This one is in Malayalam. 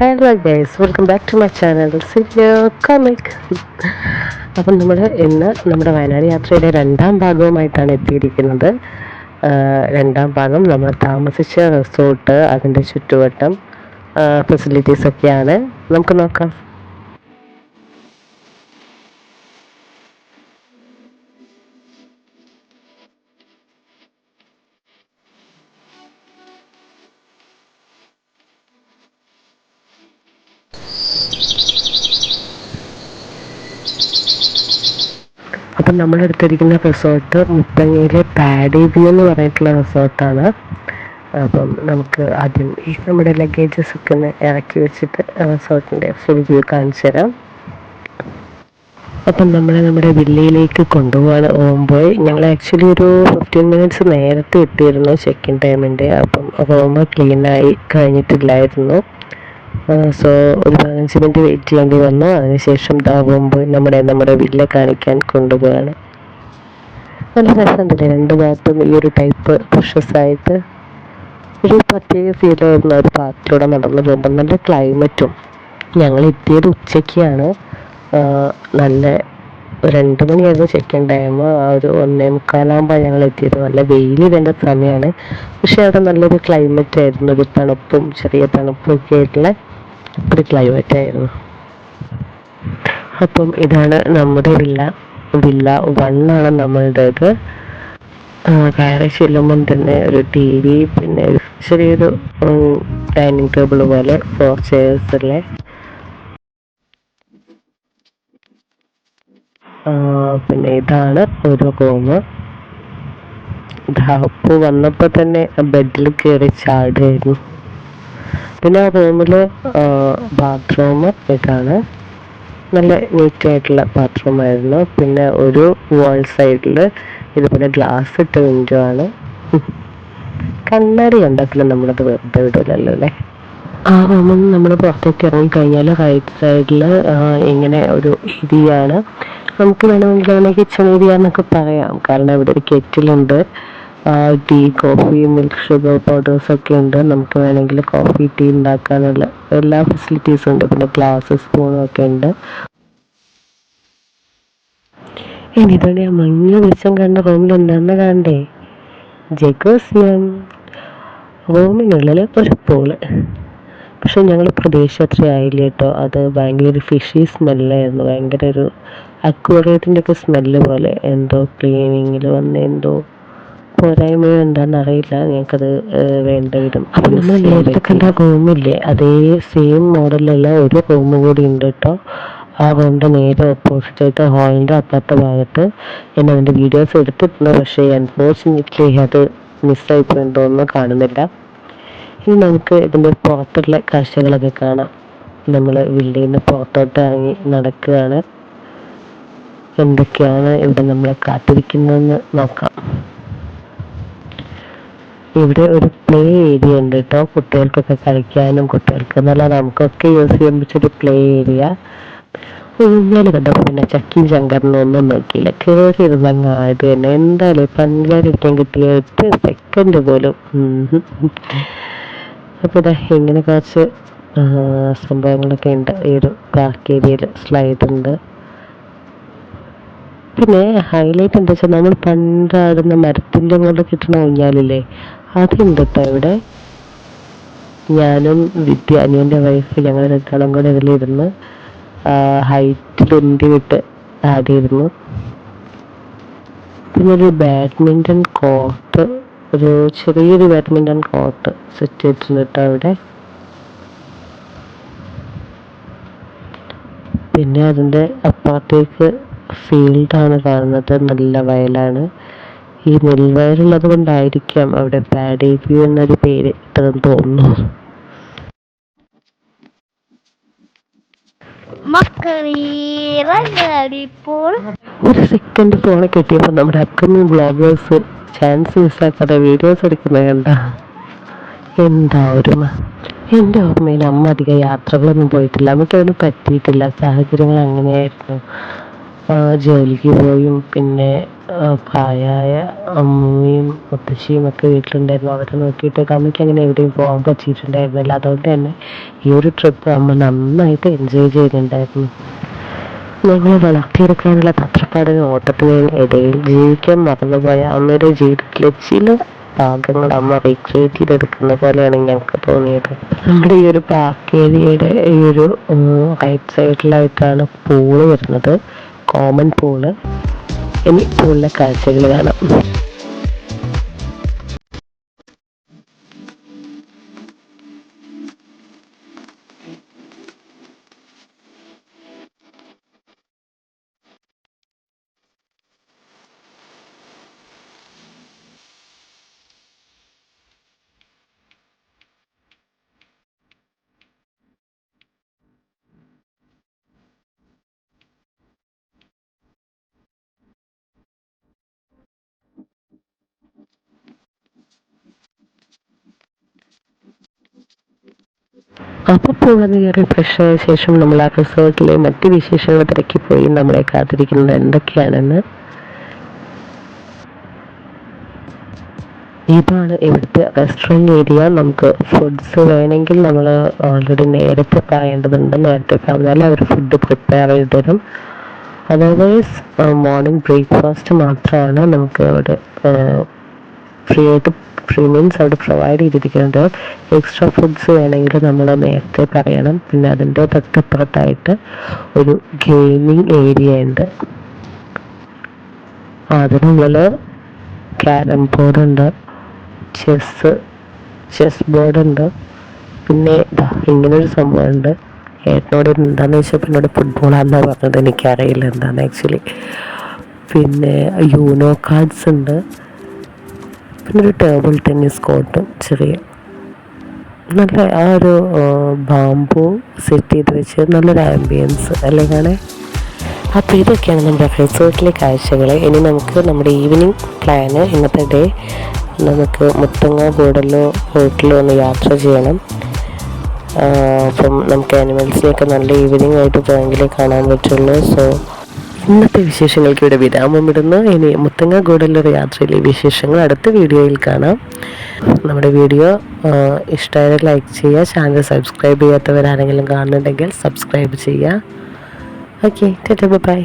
Hello guys welcome back to my channel comic അപ്പം നമ്മൾ ഇന്ന് നമ്മുടെ വയനാട് യാത്രയുടെ രണ്ടാം ഭാഗവുമായിട്ടാണ് എത്തിയിരിക്കുന്നത്. രണ്ടാം ഭാഗം നമ്മൾ താമസിച്ച റിസോർട്ട് അതിന്റെ ചുറ്റുവട്ടം ഫെസിലിറ്റീസ് ഒക്കെയാണ്. നമുക്ക് നോക്കാം. അപ്പം നമ്മൾ എടുത്തിരിക്കുന്ന റിസോർട്ട് മുത്തങ്ങയിലെ പാഡി എന്ന് പറഞ്ഞിട്ടുള്ള റിസോർട്ടാണ്. അപ്പം നമുക്ക് ആദ്യം ഈ നമ്മുടെ ലഗേജസ് ഒക്കെ ഒന്ന് ഇറക്കി വെച്ചിട്ട് റിസോർട്ടിന്റെ ഫുൾ വ്യൂ കാണിച്ചു തരാം. അപ്പം നമ്മളെ നമ്മുടെ വില്ലയിലേക്ക് കൊണ്ടുപോകാൻ ഓംബോയ് ഞങ്ങൾ ആക്ച്വലി ഒരു ഫിഫ്റ്റീൻ മിനിറ്റ്സ് നേരത്തെ എത്തിയിരുന്നു ചെക്ക് ഇൻ ടൈമിന്റെ അപ്പം റൂം ക്ലീനായി കഴിഞ്ഞിട്ടില്ലായിരുന്നു. സോ ഒരു പതിനഞ്ച് മിനിറ്റ് വെയിറ്റ് ചെയ്യേണ്ടി വന്നു. അതിനുശേഷം ഇതാകുമ്പോൾ നമ്മുടെ നമ്മുടെ വില്ല കാണിക്കാൻ കൊണ്ടുപോവാണ്. നല്ല രസമുണ്ടല്ലേ? രണ്ട് ഭാഗത്തും ഈ ഒരു ടൈപ്പ് ആയിട്ട്. ഒരു പ്രത്യേക ഫീലായിരുന്നു ഒരു പാത്തിലൂടെ നടന്നു പോകുമ്പോൾ. നല്ല ക്ലൈമറ്റും ഞങ്ങൾ എത്തിയത് ഉച്ചയ്ക്കാണ്. നല്ല രണ്ട് മണിയായിരുന്നു ചെക്ക് ഇൻ ടൈം ആ ഒരു ഒന്നേ മുക്കാലാകുമ്പോൾ ഞങ്ങൾ എത്തിയത്. നല്ല വെയിൽ വേണ്ട സമയമാണ്. പക്ഷെ അവിടെ നല്ലൊരു ക്ലൈമറ്റ് ആയിരുന്നു. ഒരു തണുപ്പും ചെറിയ തണുപ്പും ഒക്കെ ആയിട്ടുള്ള ഒരു ക്ലൈമറ്റ് ആയിരുന്നു. അപ്പം ഇതാണ് നമ്മുടെ വില്ല. വില്ല വണ്ണാണ് നമ്മളുടേത്. കയറി ചെല്ലുമ്പം തന്നെ ഒരു ടി വി പിന്നെ ചെറിയൊരു ഡൈനിങ് ടേബിൾ പോലെ ഫോർ ചെയർസിലെ പിന്നെ ഇതാണ് ഒരു റൂം ധാപ്പു വന്നപ്പോൾ തന്നെ ബെഡിൽ കയറി ചാടുമായിരുന്നു പിന്നെ ആ റൂമിൽ ബാത്റൂം ഇതാണ്. നല്ല നീറ്റ് ആയിട്ടുള്ള ബാത്റൂം ആയിരുന്നു. പിന്നെ ഒരു വാൾ സൈഡിൽ ഇതുപോലെ ഗ്ലാസ് ഇട്ട വിൻഡോ ആണ്. കണ്ണാടി ഉണ്ടാക്കില്ല നമ്മളത് വെറുതെ വിടില്ലല്ലോ അല്ലേ? ആ റൂമിൽ നമ്മൾ പുറത്തേക്ക് ഇറങ്ങി കഴിഞ്ഞാൽ റൈറ്റ് സൈഡിൽ ഇങ്ങനെ ഒരു ഏരിയയാണ് നമുക്ക് വേണമെങ്കിൽ അതിനെ കിച്ചൺ ഏരിയ എന്നൊക്കെ പറയാം. കാരണം ഇവിടെ ഒരു കെറ്റിലുണ്ട് tea coffee milk sugar powders ഒക്കെ ഉണ്ട്. നമുക്ക് വേണമെങ്കിൽ കോഫി ടീ ഉണ്ടാക്കാനുള്ള എല്ലാ ഫെസിലിറ്റീസും ഉണ്ട്. പിന്നെ ഗ്ലാസ് സ്പൂണും ഒക്കെ ഉണ്ട്. ഇനി ഇതോടെ ആ മഞ്ഞ വെളിച്ചം കണ്ട റൂമിൽ എന്താണെന്ന് കണ്ടേ ജഗോസ്യം. റൂമിനുള്ളിൽ ഒരു പൂൾ പക്ഷെ ഞങ്ങൾ പ്രതീക്ഷ അത്ര ആയില്ല കേട്ടോ. അത് ഭയങ്കര ഒരു ഫിഷി സ്മെല്ലായിരുന്നു ഭയങ്കര ഒരു അക്വേറിയത്തിന്റെ ഒക്കെ സ്മെല്ല് പോലെ. എന്തോ ക്ലീനിങ്ങിൽ വന്ന എന്തോ പോരായ്മ എന്താണെന്നറിയില്ല ഞങ്ങൾക്കത് വേണ്ട വിധം അപ്പം നമ്മൾ നേരത്തെ കണ്ട റൂമില്ലേ? അതേ സെയിം മോഡലുള്ള ഒരു റൂം കൂടി ഉണ്ട് കേട്ടോ ആ റൂമിന്റെ നേരെ ഓപ്പോസിറ്റ് ആയിട്ട് ഹോളിന്റെ അപ്പുറത്തെ ഭാഗത്ത് ഞാൻ അതിന്റെ വീഡിയോസ് എടുത്തിട്ടുണ്ട്. പക്ഷേ അൺഫോർച്ചുനേറ്റ്ലി അത് മിസ്സായിപ്പോയി എന്തോന്നും കാണുന്നില്ല. ഇനി നമുക്ക് ഇതിന്റെ പുറത്തുള്ള കാഴ്ചകളൊക്കെ കാണാം. നമ്മൾ വില്ലയിൽ പുറത്തോട്ട് ഇറങ്ങി നടക്കുകയാണ്. എന്തൊക്കെയാണ് ഇവിടെ നമ്മളെ കാത്തിരിക്കുന്നതെന്ന് നോക്കാം. ഇവിടെ ഒരു പ്ലേ ഏരിയ ഉണ്ട് കേട്ടോ കുട്ടികൾക്കൊക്കെ കളിക്കാനും കുട്ടികൾക്ക് എന്നല്ല നമുക്കൊക്കെ യൂസ് ചെയ്യാൻ പറ്റിയൊരു പ്ലേ ഏരിയ ഊഞ്ഞാൽ കണ്ടോ പിന്നെ ചക്കി ശങ്കറിനെ ഒന്നും നോക്കിയില്ല. കയറി ഇരുന്നങ്ങ് ആയത് തന്നെ. എന്തായാലും പഞ്ചാരിക്കാൻ കിട്ടിയ ഒറ്റ സെക്കൻഡ് പോലും. അപ്പോൾ ഇതാ ഇങ്ങനെ കുറച്ച് സംഭവങ്ങളൊക്കെ ഉണ്ട്. ഈ ഒരു പാർക്ക് ഏരിയയിൽ സ്ലൈഡ് ഉണ്ട്. പിന്നെ ഹൈലൈറ്റ് എന്താ വെച്ചാൽ നമ്മൾ പണ്ടാടുന്ന മരത്തിന്റെ മുകളിൽ കിട്ടുന്ന ഊഞ്ഞാലില്ലേ? അതുണ്ട് ഇവിടെ ഞാനും വിദ്യ അനിയന്റെ വൈഫ് ഞങ്ങൾ രണ്ടാളും കൂടെ ഇതിലിരുന്ന് ഹൈറ്റിൽ ഉന്തി വിട്ട് ആടിയിരുന്നു പിന്നെ ഒരു ബാഡ്മിന്റൺ കോർട്ട് ഒരു ചെറിയൊരു ബാഡ്മിന്റൺ കോർട്ട് സെറ്റ് ചെയ്തിട്ടുണ്ട് അവിടെ. പിന്നെ അതിന്റെ അപ്പുറത്തേക്ക് ഫീൽഡാണ് കാണുന്നത് നല്ല വയലാണ്. ഈ നെൽവയലുള്ളത് കൊണ്ടായിരിക്കാം അവിടെ പാഡി വ്യൂ എന്നൊരു പേര് ഇത്രയും തോന്നുന്നു. ഒരു സെക്കൻഡ് ഫോണെ കിട്ടിയപ്പോൾ നമ്മുടെ അപ്കമിങ് ബ്ലോഗേഴ്സ് ചാൻസ് മിസ്സാക്കാതെ വീഡിയോസ് എടുക്കുന്നത് കണ്ട. എന്താ ഓർമ്മ എന്റെ ഓർമ്മയിൽ അമ്മ അധികം യാത്രകളൊന്നും പോയിട്ടില്ല. നമുക്ക് അതിന് പറ്റിയിട്ടില്ല. സാഹചര്യങ്ങൾ അങ്ങനെയായിരുന്നു. ആ, ജോലിക്ക് പോയും. പിന്നെ പ്രായമായ അമ്മയും മുത്തശ്ശിയും ഒക്കെ വീട്ടിലുണ്ടായിരുന്നു. അവരെ നോക്കിയിട്ട് അമ്മയ്ക്ക് അങ്ങനെ എവിടെയും പോകാൻ പറ്റിയിട്ടുണ്ടായിരുന്നില്ല. അതുകൊണ്ട് തന്നെ ഈ ഒരു ട്രിപ്പ് അമ്മ നന്നായിട്ട് എൻജോയ് ചെയ്യുന്നുണ്ടായിരുന്നു ഞങ്ങളെ വളർത്തിയെടുക്കാനുള്ള തത്രപ്പാടിന് ഓട്ടത്തിന് ഇടയിൽ ജീവിക്കാൻ മറന്നുപോയ അമ്മയുടെ ജീവിതത്തിലെ ചില ഭാഗങ്ങൾ അമ്മ റീക്രിയേറ്റ് ചെയ്തെടുക്കുന്ന പോലെയാണ് ഞങ്ങൾക്ക് തോന്നിയത്. നമ്മുടെ ഈ ഒരു പാർക്ക് ഏരിയയുടെ ഈ ഒരു റൈറ്റ് സൈഡിലായിട്ടാണ് പൂൾ വരുന്നത്. കോമൺ പൂൾ ഇനി കൂടുതൽ കാഴ്ചകൾ കാണാം. അപ്പോൾ പൂളന്ന് കയറി ഫ്രഷ് ആയ ശേഷം നമ്മൾ ആ റിസോർട്ടിലെ മറ്റ് വിശേഷങ്ങൾ തിരക്കി പോയി നമ്മളെ കാത്തിരിക്കുന്നത് എന്തൊക്കെയാണെന്ന്. ഇതാണ് ഇവിടുത്തെ റെസ്റ്റോറന്റ് ഏരിയ നമുക്ക് ഫുഡ്സ് വേണമെങ്കിൽ നമ്മൾ ഓൾറെഡി നേരത്തെ പറയേണ്ടതുണ്ട്. നേരത്തെ പറഞ്ഞാൽ അവർ ഫുഡ് പ്രിപ്പയർ ചെയ്ത് തരും. അതർവൈസ് മോർണിംഗ് ബ്രേക്ക്ഫാസ്റ്റ് മാത്രമാണ് നമുക്ക് അവിടെ ഫ്രീ ആയിട്ട് ഫ്രീ മീൻസ് അവിടെ പ്രൊവൈഡ് ചെയ്തിരിക്കുന്നത്. എക്സ്ട്രാ ഫുഡ്സ് വേണമെങ്കിൽ നമ്മൾ നേരത്തെ പറയണം. പിന്നെ അതിന്റെ തൊട്ടപ്പുറത്തായിട്ട് ഒരു ഗെയിമിംഗ് ഏരിയ ഉണ്ട്. അതിനുള്ളിൽ ക്യാരം ബോർഡ് ഉണ്ട്. ചെസ് ചെസ് ബോർഡ് ഉണ്ട്. പിന്നെ ഇങ്ങനൊരു സംഭവമുണ്ട് ഏട്ടനോട് എന്താണെന്ന് വെച്ചപ്പോൾ എന്നോട് ഫുട്ബോളാണെന്നാണ് പറഞ്ഞത്. എനിക്കറിയില്ല എന്താണ് ആക്ച്വലി പിന്നെ യൂനോ കാർഡ്സ് ഉണ്ട്. പിന്നെ ഒരു ടേബിൾ ടെന്നീസ് കോർട്ടും ചെറിയ നല്ല ആ ഒരു ബാമ്പു സെറ്റ് ചെയ്ത് വെച്ച് നല്ലൊരു ആംബിയൻസ് അല്ലെങ്കിൽ അപ്പോൾ ഇതൊക്കെയാണ് നമ്മുടെ റിസോർട്ടിലെ കാഴ്ചകൾ ഇനി നമുക്ക് നമ്മുടെ ഈവനിങ് പ്ലാന് ഇന്നത്തെ ഡേ നമുക്ക് മുത്തങ്ങ കൂടലോ ഹോട്ടലോ ഒന്ന് യാത്ര ചെയ്യണം. അപ്പം നമുക്ക് ആനിമൽസിനെയൊക്കെ നല്ല ഈവനിങ് ആയിട്ട് പോയെങ്കിലേ കാണാൻ പറ്റുള്ളൂ. സോ ഇന്നത്തെ വിശേഷങ്ങൾക്ക് ഇവിടെ വിരാമം ഇടുന്നു ഇനി മുത്തങ്ങ കൂടലൊരു യാത്രയിലെ വിശേഷങ്ങൾ അടുത്ത വീഡിയോയിൽ കാണാം. നമ്മുടെ വീഡിയോ ഇഷ്ടമായ ലൈക്ക് ചെയ്യുക ചാനൽ സബ്സ്ക്രൈബ് ചെയ്യാത്തവരാരെങ്കിലും കാണുന്നുണ്ടെങ്കിൽ സബ്സ്ക്രൈബ് ചെയ്യുക. Okay bye.